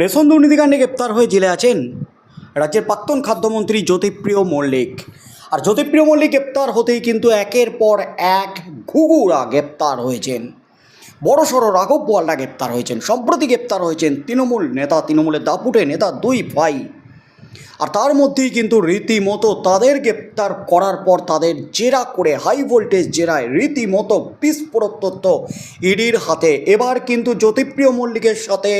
Ration দুর্নীতিকাণ্ডে গ্রেপ্তার হয়ে জেলে আছেন রাজ্যের প্রাক্তন খাদ্যমন্ত্রী জ্যোতিপ্রিয় মল্লিক। আর জ্যোতিপ্রিয় মল্লিক গ্রেপ্তার হতেই কিন্তু একের পর এক ঘুঘুরা গ্রেপ্তার হয়েছেন। বড় সড়ো রাঘব বোয়ালরা গ্রেপ্তার হয়েছেন। সম্প্রতি গ্রেপ্তার হয়েছেন তৃণমূল নেতা, তৃণমূলের দাপুটে নেতা দুই ভাই। আর তার মধ্যেই কিন্তু রীতিমতো তাদের গ্রেপ্তার করার পর তাদের জেরা করে হাই ভোল্টেজ জেরায় রীতিমতো বিস্ফোরক তথ্য ইডির হাতে। এবার কিন্তু জ্যোতিপ্রিয় মল্লিকের সাথে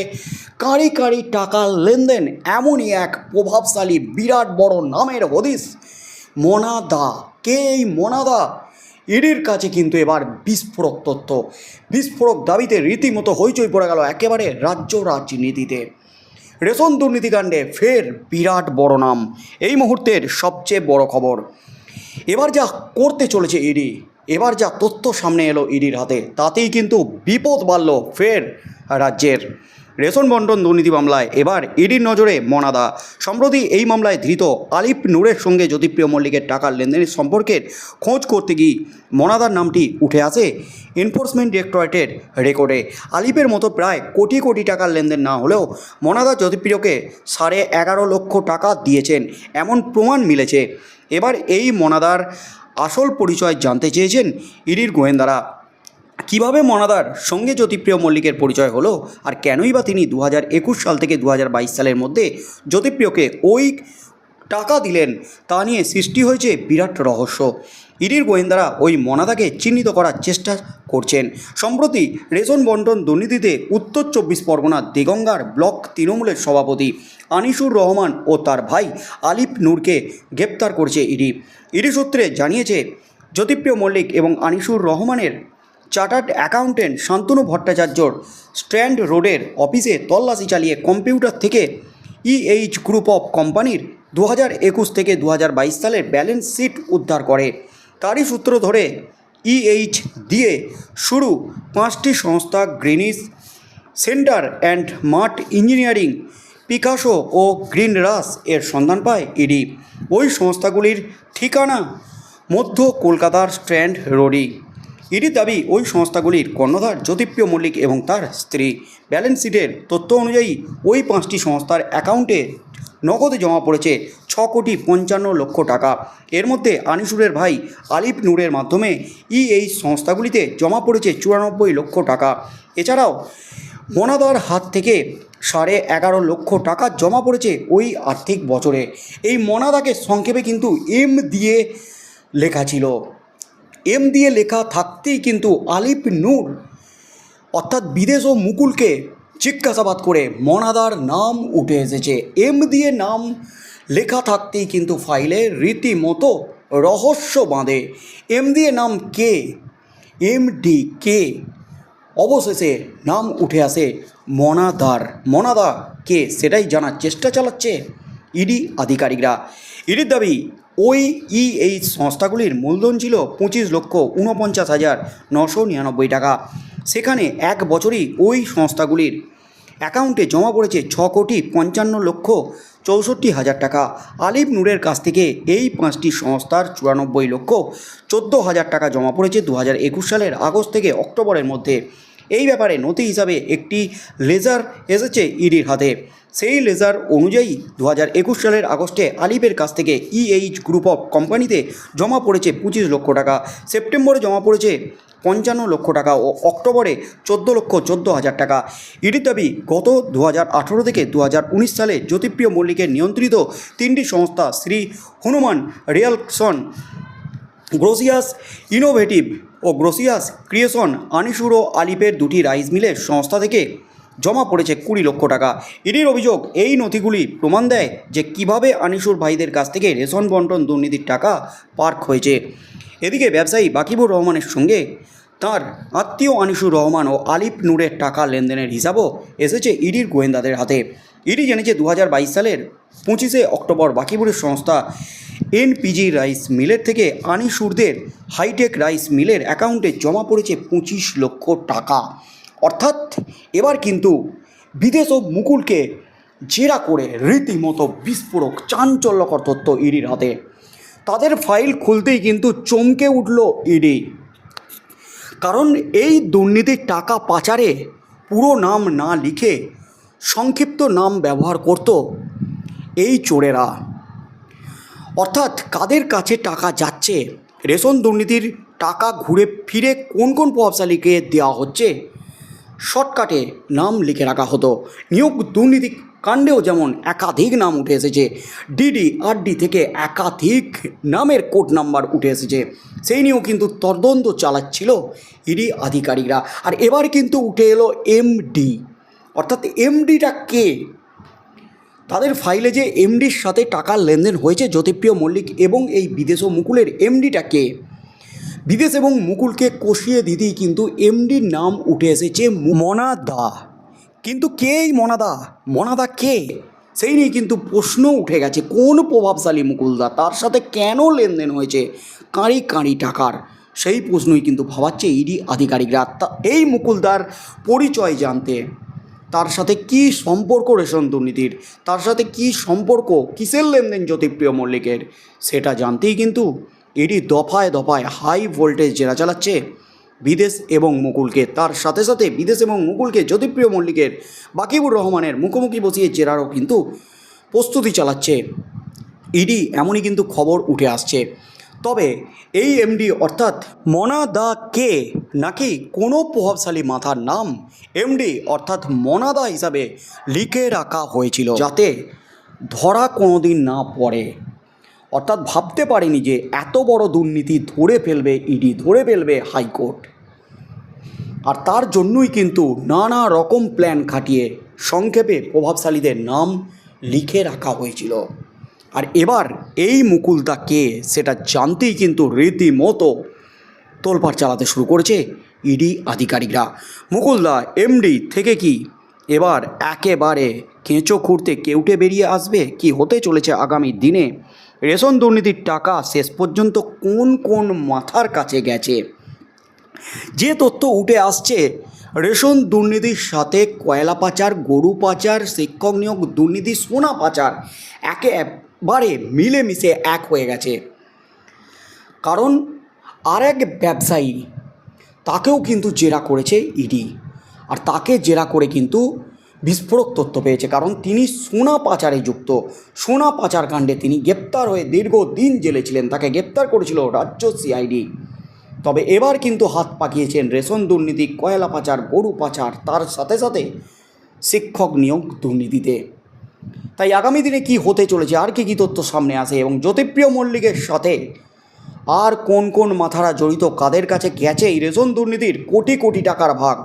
কাঁড়ি কাঁড়ি টাকার লেনদেন, এমনই এক প্রভাবশালী বিরাট বড় নামের হদিস মোনাদা। কে এই মোনাদা? ইডির কাছে কিন্তু এবার বিস্ফোরক তথ্য বিস্ফোরক দাবিতে রীতিমতো হইচই পড়ে গেল একেবারে রাজ্য রাজনীতিতে। রেশন দুর্নীতিকাণ্ডে ফের বিরাট বড় নাম। এই মুহূর্তের সবচেয়ে বড় খবর। এবার যা করতে চলেছে ইডি, এবার যা তথ্য সামনে এলো ইডির হাতে, তাতেই কিন্তু বিপদ বাড়ল ফের রাজ্যের। রেশন বন্টন দুর্নীতি মামলায় এবার ইডির নজরে মনাদা। সম্প্রতি এই মামলায় ধৃত আলিফ নূরের সঙ্গে জ্যোতিপ্রিয় মল্লিকের টাকার লেনদেনের সম্পর্কের খোঁজ করতে গিয়ে মনাদার নামটি উঠে আসে এনফোর্সমেন্ট ডিরেক্টরেটের রেকর্ডে। আলিফের মতো প্রায় কোটি কোটি টাকার লেনদেন না হলেও মনাদা জ্যোতিপ্রিয়কে সাড়ে এগারো লক্ষ টাকা দিয়েছেন এমন প্রমাণ মিলেছে। এবার এই মনাদার আসল পরিচয় জানতে চেয়েছেন ইডির গোয়েন্দারা। কীভাবে মনাদার সঙ্গে জ্যোতিপ্রিয় মল্লিকের পরিচয় হলো আর কেনই বা তিনি দু সাল থেকে দু সালের মধ্যে জ্যোতিপ্রিয়কে ওই টাকা দিলেন তা নিয়ে সৃষ্টি হয়েছে বিরাট রহস্য। ইডির গোয়েন্দারা ওই মনাদাকে চিহ্নিত করার চেষ্টা করছেন। সম্প্রতি রেশন বন্টন দুর্নীতিতে উত্তর চব্বিশ পরগনার দিগঙ্গার ব্লক তৃণমূলের সভাপতি আনিসুর রহমান ও তার ভাই আলিফ নূরকে গ্রেপ্তার করছে ইডি। ইডি সূত্রে জানিয়েছে, জ্যোতিপ্রিয় মল্লিক এবং আনিসুর রহমানের চার্টার্ড অ্যাকাউন্টেন্ট শান্তনু ভট্টাচার্যর স্ট্র্যান্ড রোডের অফিসে তল্লাশি চালিয়ে কম্পিউটার থেকে ইএইচ গ্রুপ অফ কোম্পানির দু হাজার একুশ থেকে দু হাজার বাইশ সালের ব্যালেন্স শিট উদ্ধার করে। তারই সূত্র ধরে ইএইচ দিয়ে শুরু পাঁচটি সংস্থা Greenies centre and mart engineering, Picasso O green রাস এর সন্ধান পায় ইডি ওই সংস্থাগুলির ঠিকানা মধ্য কলকাতার স্ট্র্যান্ড রোডই। ইডির দাবি, ওই সংস্থাগুলির কর্ণধার জ্যোতিপ্রিয় মল্লিক এবং তার স্ত্রী। ব্যালেন্স শিটের তথ্য অনুযায়ী, ওই পাঁচটি সংস্থার অ্যাকাউন্টে নগদে জমা পড়েছে ছ কোটি পঞ্চান্ন লক্ষ টাকা। এর মধ্যে আনিসুরের ভাই আলিফ নূরের মাধ্যমে ই এই সংস্থাগুলিতে জমা পড়েছে চুরানব্বই লক্ষ টাকা। এছাড়াও, মোনাদার হাত থেকে সাড়ে এগারো লক্ষ টাকা জমা পড়েছে ওই আর্থিক বছরে। এই মনাদাকে সংক্ষেপে কিন্তু এম দিয়ে লেখা ছিল। এম দিয়ে লেখা থাকতেই কিন্তু আলিফ নূর, অর্থাৎ বিদেশ ও মুকুলকে জিজ্ঞাসাবাদ করে মনাদার নাম উঠে এসেছে। এম দিয়ে নাম লেখা থাকতেই কিন্তু ফাইলে রীতিমতো রহস্য বাঁধে। এম দিয়ে নাম কে? এম ডি কে? অবশেষে নাম উঠে আসে মনাদার। মনাদা কে? সেটাই জানার চেষ্টা চালাচ্ছে ইডি আধিকারিকরা। ইডির দাবি ওই ই এই সংস্থাগুলির মূলধন ছিল পঁচিশ লক্ষ ঊনপঞ্চাশ হাজার নশো নিরানব্বই টাকা। সেখানে এক বছরই ওই সংস্থাগুলির অ্যাকাউন্টে জমা পড়েছে ছ কোটি পঞ্চান্ন লক্ষ চৌষট্টি হাজার টাকা। আলিফ নূরের কাছ থেকে এই পাঁচটি সংস্থার চুরানব্বই লক্ষ চোদ্দ হাজার টাকা জমা পড়েছে দু হাজার একুশ সালের আগস্ট থেকে অক্টোবরের মধ্যে। এই ব্যাপারে নথি হিসাবে একটি লেজার এসেছে ইডির হাতে। সেই লেজার অনুযায়ী দু একুশ সালের আগস্টে আলিফের কাছ থেকে ইএইচ গ্রুপ অফ কোম্পানিতে জমা পড়েছে পঁচিশ লক্ষ টাকা, সেপ্টেম্বরে জমা পড়েছে পঞ্চান্ন লক্ষ টাকা ও অক্টোবরে চোদ্দ লক্ষ চোদ্দ হাজার টাকা। ইডির দাবি গত দু হাজার আঠেরো থেকে দু হাজার উনিশ সালে জ্যোতিপ্রিয় মল্লিকের নিয়ন্ত্রিত তিনটি সংস্থা শ্রী হনুমান রিয়ালসন, গ্রোসিয়াস ইনোভেটিভ ও গ্রোসিয়াস ক্রিয়েশন আনিসুর ও আলিপের দুটি রাইস মিলের সংস্থা থেকে জমা পড়েছে কুড়ি লক্ষ টাকা। ইডির অভিযোগ, এই নথিগুলি প্রমাণ দেয় যে কীভাবে আনিসুর ভাইদের কাছ থেকে রেশন বন্টন দুর্নীতির টাকা পার্ক হয়েছে। এদিকে ব্যবসায়ী বাকিবুর রহমানের সঙ্গে তার আত্মীয় আনিসুর রহমান ও আলিফ নূরের টাকা লেনদেনের হিসাবও এসেছে ইডির গোয়েন্দাদের হাতে। ইডি জেনেছে দু হাজার বাইশ সালের পঁচিশে অক্টোবর বাকিবুরের সংস্থা এনপিজি রাইস মিলের থেকে আনিসুরদের হাইটেক রাইস মিলের অ্যাকাউন্টে জমা পড়েছে পঁচিশ লক্ষ টাকা। অর্থাৎ এবার কিন্তু বিদেশ ও মুকুলকে জেরা করে রীতিমতো বিস্ফোরক চাঞ্চল্যকর তথ্য ইডির হাতে। তাদের ফাইল খুলতেই কিন্তু চমকে উঠল ইডি। কারণ এই দুর্নীতির টাকা পাচারে পুরো নাম না লিখে সংক্ষিপ্ত নাম ব্যবহার করত এই চোরেরা। অর্থাৎ কাদের কাছে টাকা যাচ্ছে? রেশন দুর্নীতির টাকা ঘুরে ফিরে কোন কোন প্রভাবশালীকে দেওয়া হচ্ছে? শর্টকাটে নাম লিখে রাখা হতো। নিয়োগ দুর্নীতি কাণ্ডেও যেমন একাধিক নাম উঠে এসেছে ডিডি আরডি থেকে একাধিক নামের কোড নাম্বার উঠে এসেছে। সেই নিয়েও কিন্তু তদন্ত চালাচ্ছিল ইডি আধিকারিকরা। আর এবার কিন্তু উঠে এলো এমডি অর্থাৎ এমডিটা কে? তাদের ফাইলে যে এমডির সাথে টাকার লেনদেন হয়েছে, জ্যোতিপ্রিয় মল্লিক এবং এই বিদেশ মুকুলের এমডিটা কে? বিদেশ এবং মুকুলকে কষিয়ে দিতেই কিন্তু এমডির নাম উঠে এসেছে মনাদা। কিন্তু কে এই মনাদা? মনাদা কে? সেই নিয়ে কিন্তু প্রশ্ন উঠে গেছে, কোন প্রভাবশালী মুকুলদা? তার সাথে কেন লেনদেন হয়েছে? কাঁড়ি কাঁড়ি টাকার। সেই প্রশ্নই কিন্তু ভাবাচ্ছে ইডি আধিকারিকরা। এই মুকুলদার পরিচয় জানতে। তার সাথে কি সম্পর্ক রেশন দুর্নীতির? তার সাথে কি সম্পর্ক? কিসের লেনদেন জ্যোতিপ্রিয় মল্লিকের? সেটা জানতেই কিন্তু এটি দফায় দফায় হাই ভোল্টেজ জেরা চালাচ্ছে বিদেশ এবং মুকুলকে। তার সাথে সাথে বিদেশ এবং মুকুলকে জ্যোতিপ্রিয় মল্লিকের, বাকিবুর রহমানের মুখোমুখি বসিয়ে জেরারও কিন্তু প্রস্তুতি চালাচ্ছে। ইডি এমনই কিন্তু খবর উঠে আসছে। তবে এই এমডি অর্থাৎ মনা দা কে নাকি কোনো প্রভাবশালী মাথার নাম এমডি অর্থাৎ মনাদা হিসাবে লিখে রাখা হয়েছিল, যাতে ধরা কোনোদিন না পড়ে। অর্থাৎ ভাবতে পারেনি যে এত বড় দুর্নীতি ধরে ফেলবে ইডি, ধরে ফেলবে হাইকোর্ট। আর তার জন্যই কিন্তু নানা রকম প্ল্যান খাটিয়ে সংক্ষেপে প্রভাবশালীদের নাম লিখে রাখা হয়েছিল। আর এবার এই মুকুলদা কে সেটা জানতেই কিন্তু রীতিমতো তোলপাড় চালাতে শুরু করেছে ইডি আধিকারিকরা। মুকুলদা, এমডি থেকে কি এবার একেবারে কেঁচো খুঁড়তে কেউটে বেরিয়ে আসবে? কি হতে চলেছে আগামী দিনে? রেশন দুর্নীতির টাকা শেষ পর্যন্ত কোন কোন মাথার কাছে গেছে? যে তথ্য উঠে আসছে, রেশন দুর্নীতির সাথে কয়লা পাচার, গরু পাচার, শিক্ষক নিয়োগ, দুর্নীতি, সোনা পাচার একেবারে মিলেমিশে এক হয়ে গেছে। কারণ আর এক ব্যবসায়ী তাকেও কিন্তু জেরা করেছে ইডি। আর তাকে জেরা করে কিন্তু বিস্ফোরক তথ্য পেয়েছে, কারণ তিনি সোনা পাচারে যুক্ত। সোনা পাচার কাণ্ডে তিনি গ্রেপ্তার হয়ে দীর্ঘদিন জেলে ছিলেন, তাকে গ্রেপ্তার করেছিল রাজ্য সিআইডি। তবে এবার কিন্তু হাত পাকিয়েছেন রেশন দুর্নীতি, কয়লা পাচার, গরু পাচার, তার সাথে সাথে শিক্ষক নিয়োগ দুর্নীতিতে। তাই আগামী দিনে কি হতে চলেছে, আর কি কী তথ্য সামনে আসে এবং জ্যোতিপ্রিয় মল্লিকের সাথে আর কোন কোন মাথারা জড়িত, কাদের কাছে গেছে এই রেশন দুর্নীতির কোটি কোটি টাকার ভাগ,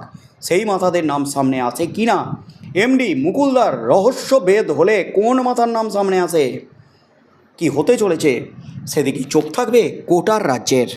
সেই মাথাদের নাম সামনে আসে কি না এমডি মুকুলদার রহস্য বেদ হলে কোন মাথার নাম সামনে আসে? কি হতে চলেছে? সেদিকে চোখ থাকবে কোটার রাজ্যের।